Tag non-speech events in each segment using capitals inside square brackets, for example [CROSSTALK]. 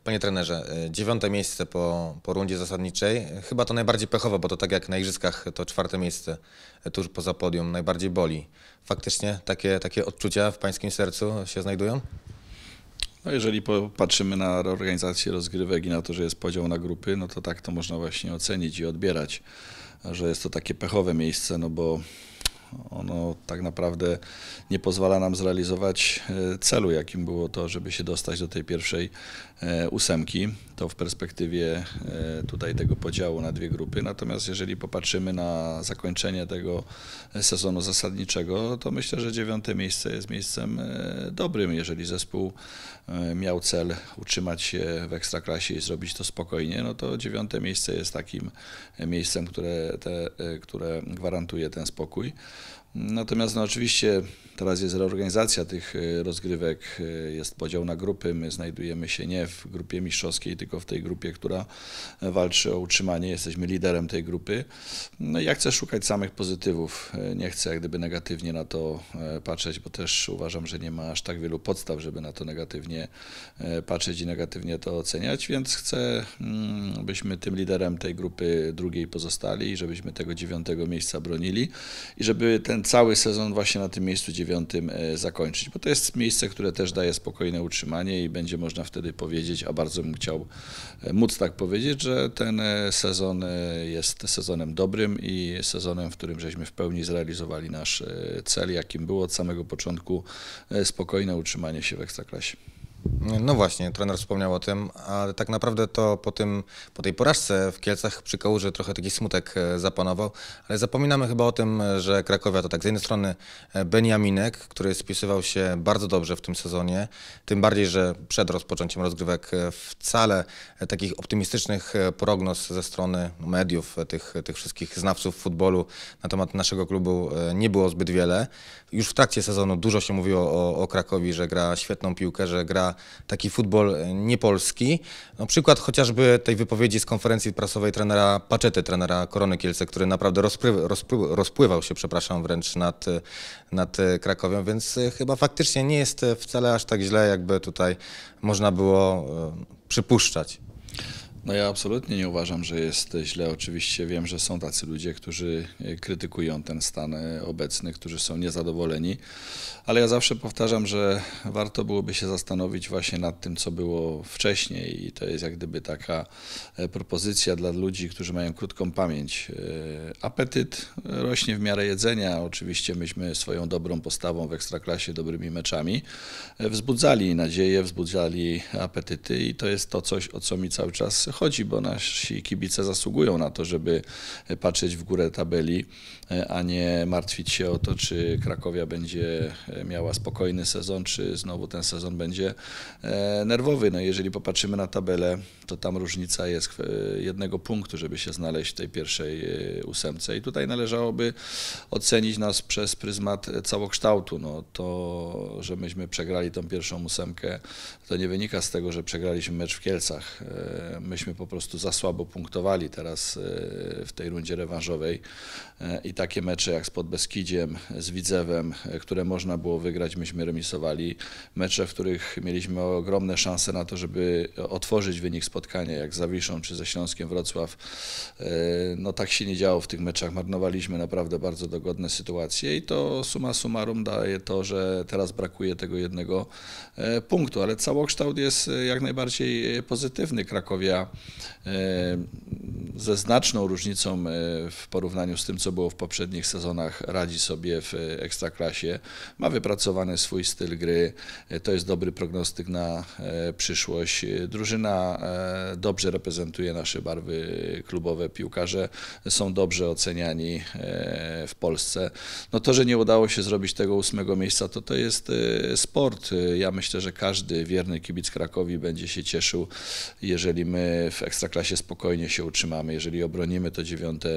Panie trenerze, e, dziewiąte miejsce po, po rundzie zasadniczej. Chyba to najbardziej pechowe, bo to tak jak na igrzyskach to czwarte miejsce tuż poza podium najbardziej boli. Faktycznie takie, takie odczucia w pańskim sercu się znajdują? No jeżeli popatrzymy na organizację rozgrywek i na to, że jest podział na grupy, no to tak to można właśnie ocenić i odbierać, że jest to takie pechowe miejsce, no bo ono tak naprawdę nie pozwala nam zrealizować e, celu, jakim było to, żeby się dostać do tej pierwszej e, ósemki. To w perspektywie e, tutaj tego podziału na dwie grupy. Natomiast jeżeli popatrzymy na zakończenie tego sezonu zasadniczego, to myślę, że dziewiąte miejsce jest miejscem dobrym, jeżeli zespół miał cel utrzymać się w ekstraklasie i zrobić to spokojnie, no to dziewiąte miejsce jest takim miejscem, które, te, które gwarantuje ten spokój. Natomiast no oczywiście teraz jest reorganizacja tych e, rozgrywek, e, jest podział na grupy. My znajdujemy się nie w grupie mistrzowskiej, tylko w tej grupie, która walczy o utrzymanie. Jesteśmy liderem tej grupy. No ja chcę szukać samych pozytywów. E, nie chcę jak gdyby negatywnie na to patrzeć, bo też uważam, że nie ma aż tak wielu podstaw, żeby na to negatywnie patrzeć i negatywnie to oceniać, więc chcę, mm, byśmy tym liderem tej grupy drugiej pozostali żebyśmy tego dziewiątego miejsca bronili i żeby ten cały sezon właśnie na tym miejscu dziewiątym e, zakończyć, bo to jest miejsce, które też daje spokojne utrzymanie i będzie można wtedy powiedzieć, a bardzo bym chciał e, móc tak powiedzieć, że ten e, sezon jest sezonem dobrym i sezonem, w którym żeśmy w pełni zrealizowali nasz cel, jakim było od samego początku spokojne utrzymanie się w Ekstraklasie. No właśnie, trener wspomniał o tym, ale tak naprawdę to po, tym, po tej porażce w Kielcach przy Kałuży trochę taki smutek e, zapanował, ale zapominamy chyba o tym, że Krakowia to tak z jednej strony e, Beniaminek, który spisywał się bardzo dobrze w tym sezonie, tym bardziej, że przed rozpoczęciem rozgrywek e, wcale takich optymistycznych prognoz ze strony mediów, tych, tych wszystkich znawców futbolu na temat naszego klubu nie było zbyt wiele. Już w trakcie sezonu dużo się mówiło o, o Krakowi, że gra świetną piłkę, że gra taki futbol niepolski. No, przykład chociażby tej wypowiedzi z konferencji prasowej trenera Paczety, trenera Korony Kielce, który naprawdę rozpływ, rozpływał się, przepraszam, wręcz nad, nad Krakowią, więc chyba faktycznie nie jest wcale aż tak źle, jakby tutaj można było e, przypuszczać. No ja absolutnie nie uważam, że jest źle. Oczywiście wiem, że są tacy ludzie, którzy e, krytykują ten stan e, obecny, którzy są niezadowoleni, ale ja zawsze powtarzam, że warto byłoby się zastanowić właśnie nad tym, co było wcześniej i to jest jak gdyby taka e, propozycja dla ludzi, którzy mają krótką pamięć. Apetyt rośnie w miarę jedzenia. Oczywiście myśmy swoją dobrą postawą w Ekstraklasie, dobrymi meczami wzbudzali nadzieję, wzbudzali apetyty i to jest to coś, o co mi cały czas chodzi, bo nasi kibice zasługują na to, żeby patrzeć w górę tabeli, a nie martwić się o to, czy Krakowia będzie miała spokojny sezon, czy znowu ten sezon będzie e, nerwowy. No jeżeli popatrzymy na tabelę, to tam różnica jest jednego punktu, żeby się znaleźć w tej pierwszej e, ósemce i tutaj należałoby ocenić nas przez pryzmat całokształtu. No to, że myśmy przegrali tą pierwszą ósemkę, to nie wynika z tego, że przegraliśmy mecz w Kielcach. E, myśmy myśmy po prostu za słabo punktowali teraz e, w tej rundzie rewanżowej e, i takie mecze jak z Podbeskidziem, z Widzewem, e, które można było wygrać, myśmy remisowali. Mecze, w których mieliśmy ogromne szanse na to, żeby otworzyć wynik spotkania, jak z Zawiszą czy ze Śląskiem Wrocław. No tak się nie działo w tych meczach, marnowaliśmy naprawdę bardzo dogodne sytuacje i to suma summarum daje to, że teraz brakuje tego jednego punktu, ale całokształt jest jak najbardziej pozytywny. Krakowia ze znaczną różnicą e, w porównaniu z tym, co było w poprzednich sezonach, radzi sobie w ekstraklasie. Ma wypracowany swój styl gry, e, to jest dobry prognostyk na przyszłość. Drużyna dobrze reprezentuje nasze barwy klubowe, piłkarze są dobrze oceniani w Polsce. No to, że nie udało się zrobić tego ósmego miejsca, to to jest sport. Ja myślę, że każdy wierny kibic Krakowi będzie się cieszył, jeżeli my w Ekstraklasie spokojnie się utrzymamy, jeżeli obronimy to dziewiąte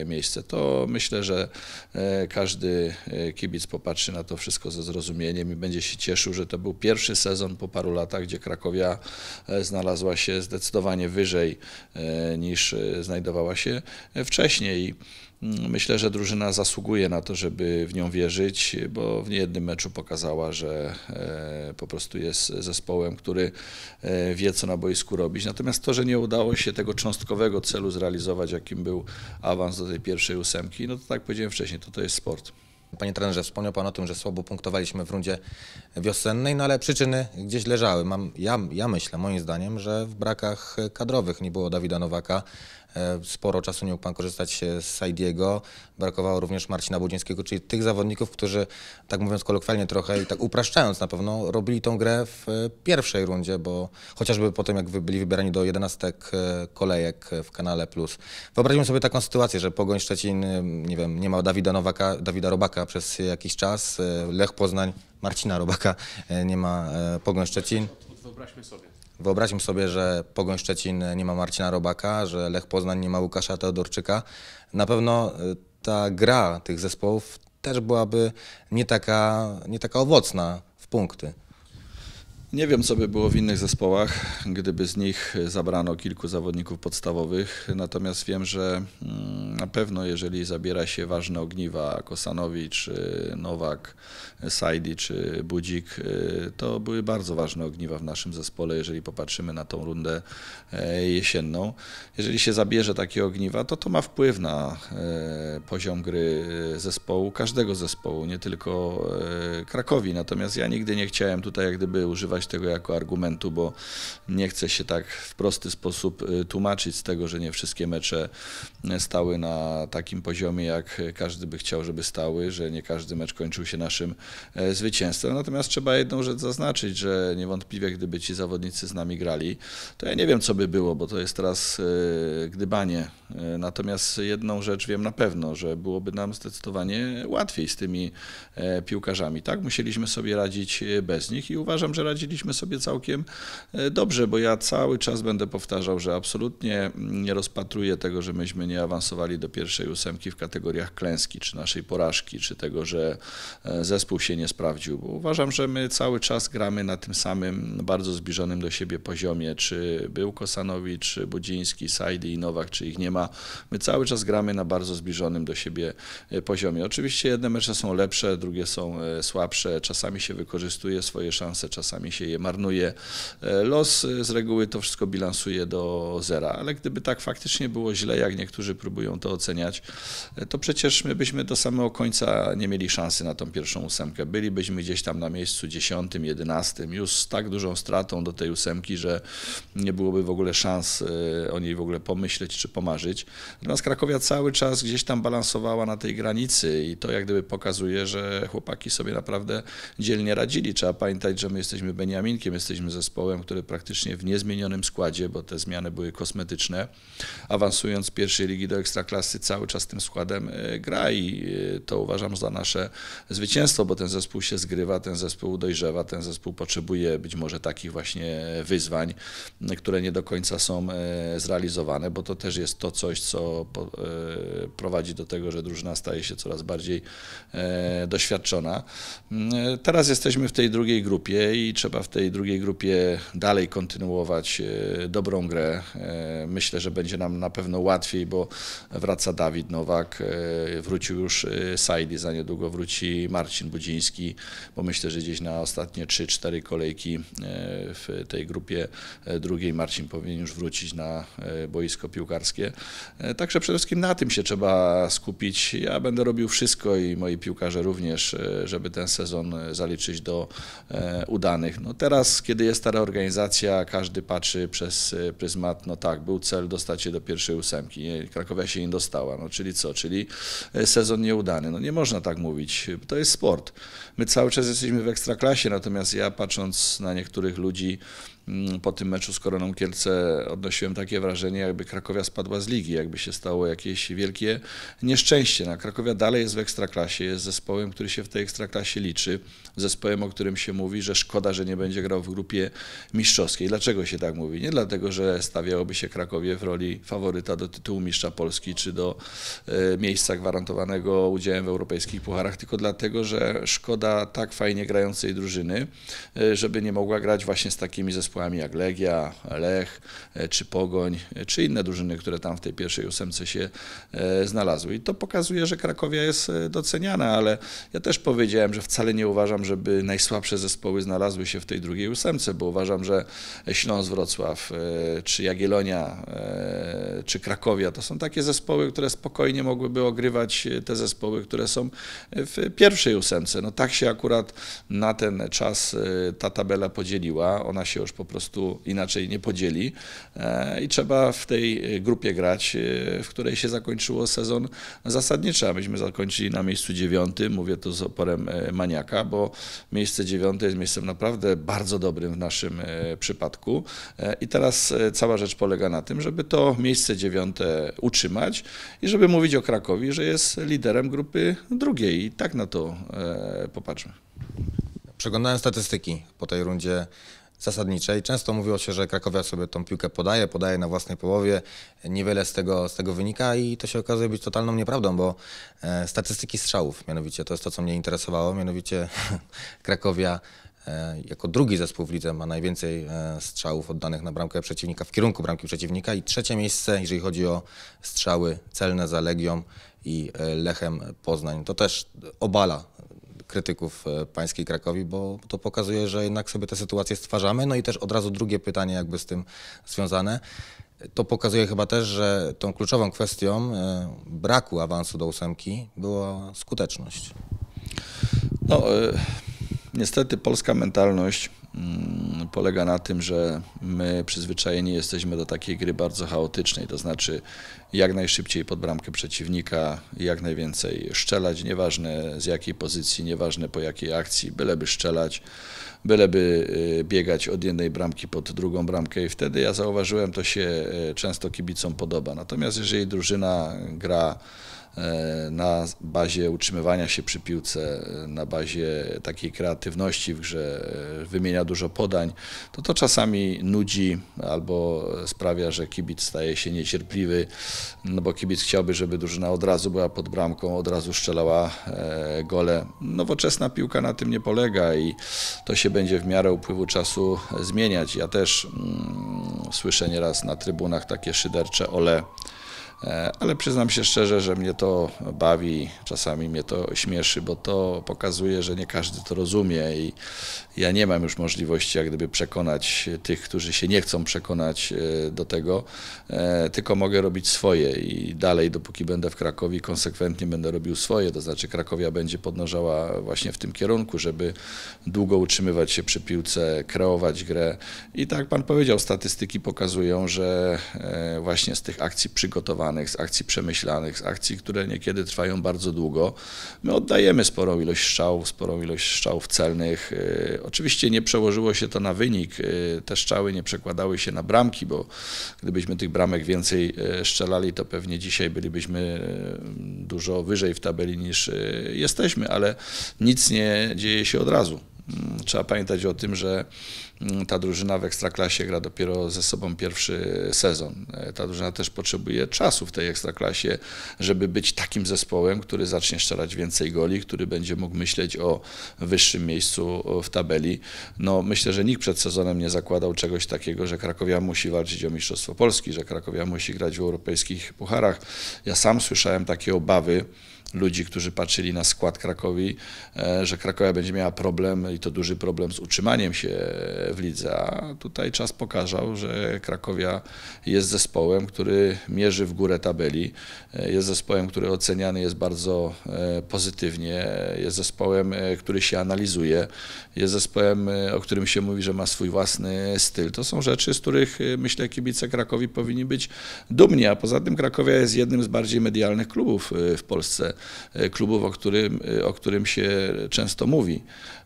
e, miejsce, to myślę, że e, każdy e, kibic popatrzy na to wszystko ze zrozumieniem i będzie się cieszył, że to był pierwszy sezon po paru latach, gdzie Krakowia znalazła się zdecydowanie wyżej niż znajdowała się wcześniej. Myślę, że drużyna zasługuje na to, żeby w nią wierzyć, bo w niejednym meczu pokazała, że e, po prostu jest zespołem, który e, wie, co na boisku robić. Natomiast to, że nie udało się tego cząstkowego celu zrealizować, jakim był awans do tej pierwszej ósemki, no to tak powiedziałem wcześniej, to to jest sport. Panie trenerze, wspomniał Pan o tym, że słabo punktowaliśmy w rundzie wiosennej, no ale przyczyny gdzieś leżały. Mam, ja, ja myślę, moim zdaniem, że w brakach kadrowych nie było Dawida Nowaka. E, sporo czasu nie mógł Pan korzystać z Saidiego. Brakowało również Marcina Budzińskiego, czyli tych zawodników, którzy, tak mówiąc kolokwialnie trochę i tak upraszczając na pewno, robili tą grę w e, pierwszej rundzie, bo chociażby po tym, jak byli wybierani do jedenastek e, kolejek w kanale Plus. Wyobraźmy sobie taką sytuację, że Pogoń Szczecin, nie wiem, nie ma Dawida Nowaka, Dawida Robaka przez jakiś czas, Lech Poznań, Marcina Robaka, nie ma Pogoń Szczecin. Wyobraźmy sobie. Wyobraźmy sobie, że Pogoń Szczecin nie ma Marcina Robaka, że Lech Poznań nie ma Łukasza Teodorczyka. Na pewno y, ta gra tych zespołów też byłaby nie taka, nie taka owocna w punkty. Nie wiem, co by było w innych zespołach, gdyby z nich zabrano kilku zawodników podstawowych. Natomiast wiem, że mm, na pewno, jeżeli zabiera się ważne ogniwa, Kosanowicz, Nowak, Sajdi czy Budzik, y, to były bardzo ważne ogniwa w naszym zespole, jeżeli popatrzymy na tą rundę e, jesienną. Jeżeli się zabierze takie ogniwa, to to ma wpływ na e, poziom gry zespołu, każdego zespołu, nie tylko e, Krakowi. Natomiast ja nigdy nie chciałem tutaj jak gdyby używać tego jako argumentu, bo nie chcę się tak w prosty sposób tłumaczyć z tego, że nie wszystkie mecze stały na takim poziomie, jak każdy by chciał, żeby stały, że nie każdy mecz kończył się naszym E, zwycięstwem. Natomiast trzeba jedną rzecz zaznaczyć, że niewątpliwie gdyby ci zawodnicy z nami grali, to ja nie wiem co by było, bo to jest teraz gdybanie. Natomiast jedną rzecz wiem na pewno, że byłoby nam zdecydowanie łatwiej z tymi piłkarzami. Tak, musieliśmy sobie radzić bez nich i uważam, że radziliśmy sobie całkiem dobrze, bo ja cały czas będę powtarzał, że absolutnie nie rozpatruję tego, że myśmy nie awansowali do pierwszej ósemki w kategoriach klęski, czy naszej porażki, czy tego, że zespół się nie sprawdził, bo uważam, że my cały czas gramy na tym samym, bardzo zbliżonym do siebie poziomie, czy był Kosanowicz, Budziński, Sajdi i Nowak, czy ich nie ma. My cały czas gramy na bardzo zbliżonym do siebie e, poziomie. Oczywiście jedne mecze są lepsze, drugie są e, słabsze, czasami się wykorzystuje swoje szanse, czasami się je marnuje. E, los z reguły to wszystko bilansuje do zera, ale gdyby tak faktycznie było źle, jak niektórzy próbują to oceniać, to przecież my byśmy do samego końca nie mieli szansy na tą pierwszą ósemkę. Bylibyśmy gdzieś tam na miejscu dziesiątym, jedenastym, już z tak dużą stratą do tej ósemki, że nie byłoby w ogóle szans e, o niej w ogóle pomyśleć czy pomarzyć. Natomiast Krakowia cały czas gdzieś tam balansowała na tej granicy i to jak gdyby pokazuje, że chłopaki sobie naprawdę dzielnie radzili. Trzeba pamiętać, że my jesteśmy Beniaminkiem, jesteśmy zespołem, który praktycznie w niezmienionym składzie, bo te zmiany były kosmetyczne, awansując z pierwszej ligi do ekstraklasy cały czas tym składem e, gra i e, to uważam za nasze zwycięstwo, bo ten zespół się zgrywa, ten zespół dojrzewa, ten zespół potrzebuje być może takich właśnie wyzwań, które nie do końca są e, zrealizowane, bo to też jest to coś, co prowadzi do tego, że drużyna staje się coraz bardziej doświadczona. Teraz jesteśmy w tej drugiej grupie i trzeba w tej drugiej grupie dalej kontynuować dobrą grę. Myślę, że będzie nam na pewno łatwiej, bo wraca Dawid Nowak, wrócił już Sajdi, za niedługo wróci Marcin Budziński, bo myślę, że gdzieś na ostatnie 3-4 kolejki e, w tej grupie e, drugiej Marcin powinien już wrócić na e, boisko piłkarskie. Także przede wszystkim na tym się trzeba skupić. Ja będę robił wszystko i moi piłkarze również, żeby ten sezon zaliczyć do udanych. No teraz, kiedy jest ta reorganizacja, każdy patrzy przez pryzmat, no tak, był cel dostać się do pierwszej ósemki. Nie? Krakowia się nie dostała. No czyli co? Czyli sezon nieudany. No nie można tak mówić. To jest sport. My cały czas jesteśmy w ekstraklasie, natomiast ja patrząc na niektórych ludzi, po tym meczu z Koroną Kielce odnosiłem takie wrażenie, jakby Krakowia spadła z ligi, jakby się stało jakieś wielkie nieszczęście. Na no, Krakowia dalej jest w ekstraklasie, jest zespołem, który się w tej ekstraklasie liczy, zespołem, o którym się mówi, że szkoda, że nie będzie grał w grupie mistrzowskiej. Dlaczego się tak mówi? Nie dlatego, że stawiałoby się Krakowie w roli faworyta do tytułu mistrza Polski czy do e, miejsca gwarantowanego udziałem w europejskich pucharach, tylko dlatego, że szkoda tak fajnie grającej drużyny, e, żeby nie mogła grać właśnie z takimi zespołami zespołami jak Legia, Lech czy Pogoń, czy inne drużyny, które tam w tej pierwszej ósemce się znalazły. I to pokazuje, że Krakowia jest doceniana, ale ja też powiedziałem, że wcale nie uważam, żeby najsłabsze zespoły znalazły się w tej drugiej ósemce, bo uważam, że Śląsk Wrocław, czy Jagiellonia, czy Krakowia to są takie zespoły, które spokojnie mogłyby ogrywać te zespoły, które są w pierwszej ósemce. No tak się akurat na ten czas ta tabela podzieliła, ona się już po prostu inaczej nie podzieli. E, i trzeba w tej grupie grać, y, w której się zakończyło sezon zasadniczy, a myśmy zakończyli na miejscu dziewiątym, mówię to z oporem e, maniaka, bo miejsce dziewiąte jest miejscem naprawdę bardzo dobrym w naszym e, przypadku. I teraz cała rzecz polega na tym, żeby to miejsce dziewiąte utrzymać i żeby mówić o Krakowi, że jest liderem grupy drugiej. I tak na to popatrzmy. Przeglądałem statystyki po tej rundzie zasadniczej. Często mówiło się, że Krakowia sobie tą piłkę podaje, podaje na własnej połowie. Niewiele z tego, z tego wynika i to się okazuje być totalną nieprawdą, bo e, statystyki strzałów, mianowicie to jest to, co mnie interesowało, mianowicie [LAUGHS] Krakowia e, jako drugi zespół w lidze ma najwięcej e, strzałów oddanych na bramkę przeciwnika, w kierunku bramki przeciwnika i trzecie miejsce, jeżeli chodzi o strzały celne za Legią i Lechem Poznań. To też obala krytyków e, pańskiej Krakowi, bo to pokazuje, że jednak sobie tę sytuację stwarzamy. No i też od razu drugie pytanie jakby z tym związane. To pokazuje chyba też, że tą kluczową kwestią e, braku awansu do ósemki była skuteczność. No, e, niestety polska mentalność Mm, polega na tym, że my przyzwyczajeni jesteśmy do takiej gry bardzo chaotycznej, to znaczy jak najszybciej pod bramkę przeciwnika, jak najwięcej szczelać, nieważne z jakiej pozycji, nieważne po jakiej akcji, byleby szczelać, byleby y, biegać od jednej bramki pod drugą bramkę i wtedy ja zauważyłem, to się y, często kibicom podoba. Natomiast jeżeli drużyna gra na bazie utrzymywania się przy piłce, e, na bazie takiej kreatywności w grze, e, wymienia dużo podań, to to czasami nudzi albo sprawia, że kibic staje się niecierpliwy, no bo kibic chciałby, żeby drużyna od razu była pod bramką, od razu strzelała gole. Nowoczesna piłka na tym nie polega i to się będzie w miarę upływu czasu zmieniać. Ja też mm, słyszę nieraz na trybunach takie szydercze ole E, ale przyznam się szczerze, że mnie to bawi, czasami mnie to śmieszy, bo to pokazuje, że nie każdy to rozumie i ja nie mam już możliwości jak gdyby przekonać tych, którzy się nie chcą przekonać e, do tego, e, tylko mogę robić swoje i dalej, dopóki będę w Krakowie, konsekwentnie będę robił swoje, to znaczy Krakowia będzie podążała właśnie w tym kierunku, żeby długo utrzymywać się przy piłce, kreować grę. I tak Pan powiedział, statystyki pokazują, że właśnie z tych akcji przygotowanych z akcji przemyślanych, z akcji, które niekiedy trwają bardzo długo. My oddajemy sporą ilość strzałów, sporą ilość strzałów celnych. Y, oczywiście nie przełożyło się to na wynik. Y, te strzały nie przekładały się na bramki, bo gdybyśmy tych bramek więcej y, strzelali, to pewnie dzisiaj bylibyśmy dużo wyżej w tabeli niż jesteśmy, ale nic nie dzieje się od razu. Mm, trzeba pamiętać o tym, że mm, ta drużyna w Ekstraklasie gra dopiero ze sobą pierwszy sezon. E, ta drużyna też potrzebuje czasu w tej Ekstraklasie, żeby być takim zespołem, który zacznie strzelać więcej goli, który będzie mógł myśleć o wyższym miejscu w tabeli. No, myślę, że nikt przed sezonem nie zakładał czegoś takiego, że Krakowia musi walczyć o Mistrzostwo Polski, że Krakowia musi grać w europejskich pucharach. Ja sam słyszałem takie obawy, ludzi, którzy patrzyli na skład Krakowi, e, że Krakowia będzie miała problem i to duży problem z utrzymaniem się w lidze, a tutaj czas pokazał, że Krakowia jest zespołem, który mierzy w górę tabeli, e, jest zespołem, który oceniany jest bardzo e, pozytywnie, jest zespołem, który się analizuje, jest zespołem, o którym się mówi, że ma swój własny styl. To są rzeczy, z których myślę kibice Krakowi powinni być dumni, a poza tym Krakowia jest jednym z bardziej medialnych klubów w Polsce. E, klubów, o którym, e, o którym się często mówi.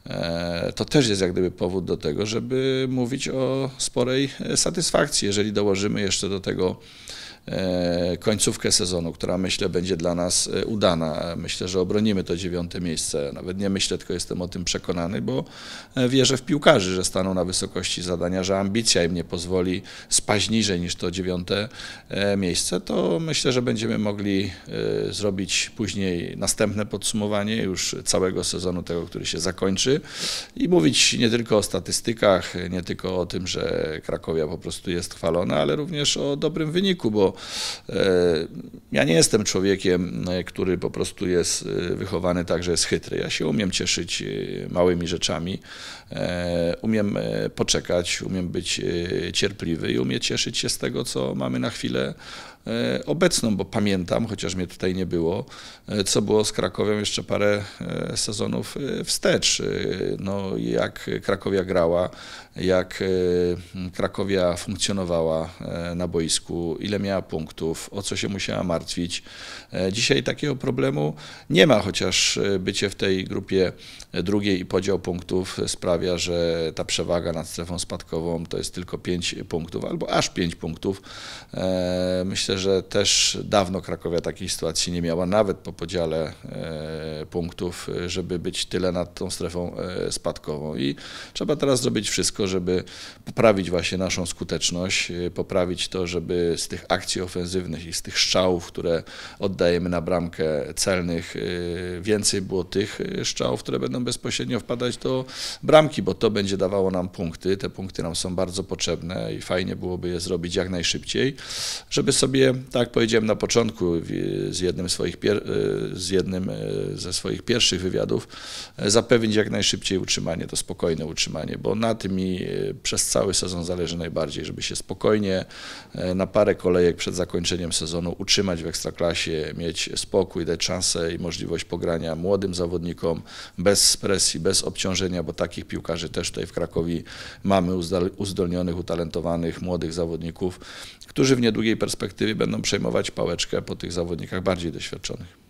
E, to też jest jak gdyby powód do tego, żeby mówić o sporej satysfakcji, jeżeli dołożymy jeszcze do tego końcówkę sezonu, która myślę będzie dla nas e, udana. Myślę, że obronimy to dziewiąte miejsce. Nawet nie myślę, tylko jestem o tym przekonany, bo e, wierzę w piłkarzy, że staną na wysokości zadania, że ambicja im nie pozwoli spaść niżej niż to dziewiąte miejsce. To myślę, że będziemy mogli zrobić później następne podsumowanie już całego sezonu, tego, który się zakończy i mówić nie tylko o statystykach, nie tylko o tym, że Krakowia po prostu jest chwalona, ale również o dobrym wyniku, bo e, ja nie jestem człowiekiem, e, który po prostu jest e, wychowany tak, że jest chytry. Ja się umiem cieszyć małymi rzeczami, umiem poczekać, umiem być cierpliwy i umiem cieszyć się z tego, co mamy na chwilę E, obecną, bo pamiętam, chociaż mnie tutaj nie było, e, co było z Krakowią jeszcze parę e, sezonów wstecz. No, jak Krakowia grała, jak Krakowia funkcjonowała na boisku, ile miała punktów, o co się musiała martwić. Dzisiaj takiego problemu nie ma, chociaż bycie w tej grupie drugiej i podział punktów sprawia, że ta przewaga nad strefą spadkową to jest tylko 5 punktów albo aż 5 punktów. Myślę, Myślę, że też dawno Krakowia takiej sytuacji nie miała, nawet po podziale e, punktów, żeby być tyle nad tą strefą e, spadkową. I trzeba teraz zrobić wszystko, żeby poprawić właśnie naszą skuteczność, e, poprawić to, żeby z tych akcji ofensywnych i z tych strzałów, które oddajemy na bramkę celnych, więcej było tych strzałów, które będą bezpośrednio wpadać do bramki, bo to będzie dawało nam punkty. Te punkty nam są bardzo potrzebne i fajnie byłoby je zrobić jak najszybciej, żeby sobie tak powiedziałem na początku, z jednym, swoich e, z jednym e, ze swoich pierwszych wywiadów, e, zapewnić jak najszybciej utrzymanie, to spokojne utrzymanie, bo na tym mi przez cały sezon zależy najbardziej, żeby się spokojnie na parę kolejek przed zakończeniem sezonu utrzymać w ekstraklasie, mieć spokój, dać szansę i możliwość pogrania młodym zawodnikom bez presji, bez obciążenia, bo takich piłkarzy też tutaj w Krakowie mamy uzdolnionych, utalentowanych, młodych zawodników, którzy w niedługiej perspektywie będą przejmować pałeczkę po tych zawodnikach bardziej doświadczonych.